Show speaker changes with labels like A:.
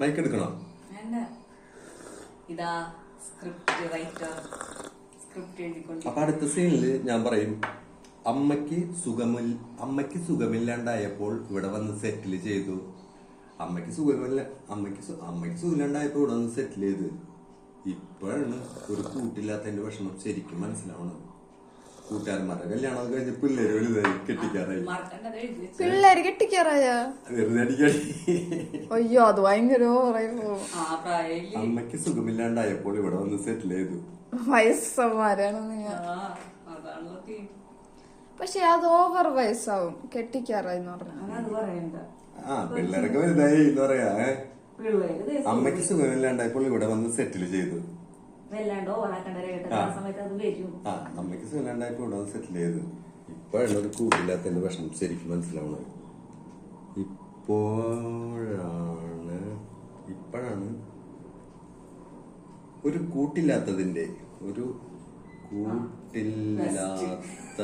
A: Mic എടുക്കണോ?
B: ഇതാ script writer script എഴുതിക്കൊണ്ട്.
A: അപ്പൊ അടുത്ത സീനിൽ ഞാൻ പറയും അമ്മയ്ക്ക് സുഖമില്ല അമ്മയ്ക്ക് സുഖമില്ലാണ്ടായപ്പോൾ ഇവിടെ വന്ന് സെറ്റിൽ ചെയ്തു. അമ്മയ്ക്ക് സുഖമില്ല അമ്മയ്ക്ക് അമ്മയ്ക്ക് അമ്മയ്ക്ക് സുഖമില്ലാണ്ടായപ്പോൾ ഇവിടെ വന്ന് സെറ്റിൽ ചെയ്ത്. ഇപ്പോഴാണ് ഒരു കൂട്ടില്ലാത്തതിന്റെ വിഷമം ശരിക്കും മനസ്സിലാവണത്. കൂട്ടുകാരന്മാരുടെ കല്യാണം കഴിഞ്ഞ് പിള്ളേര് വലുതായി കെട്ടിക്കാറായി.
C: പിള്ളേര് കെട്ടിക്കാറായ?
A: വെറുതെ അടിക്കടി
C: അയ്യോ അത് ഭയങ്കര
A: അമ്മയ്ക്ക് സുഖമില്ലാണ്ടായപ്പോൾ ഇവിടെ വന്ന് സെറ്റിൽ ചെയ്തു.
C: വയസ്സന്മാരാണ് പക്ഷെ അത് ഓവർ വയസ്സാവും. കെട്ടിക്കാറായി പറഞ്ഞാ.
B: പറഞ്ഞു പറയണ്ട.
A: ആ പിള്ളേരൊക്കെ വലുതായി എന്ന് പറയാ. അമ്മയ്ക്ക് സുഖമില്ലാണ്ടായപ്പോൾ ഇവിടെ വന്ന് സെറ്റിൽ ചെയ്തു.
B: വല്ലാണ്ട്
A: ആ.
B: ആ സമയത്ത് അത് വരും.
A: ആ അമ്മയ്ക്ക് സുഖമില്ലാണ്ടായപ്പോൾ ഇവിടെ വന്ന് സെറ്റിൽ ചെയ്തു. ഇപ്പോഴാണ് ഒരു കൂട്ടില്ലാത്തതിന്റെ വിഷമം ശരിക്കും മനസ്സിലാവണത് ഇപ്പോഴാണ് ഇപ്പോഴാണ് ഒരു കൂട്ടില്ലാത്തതിന്റെ ഒരു കൂട്ടില്ലാത്ത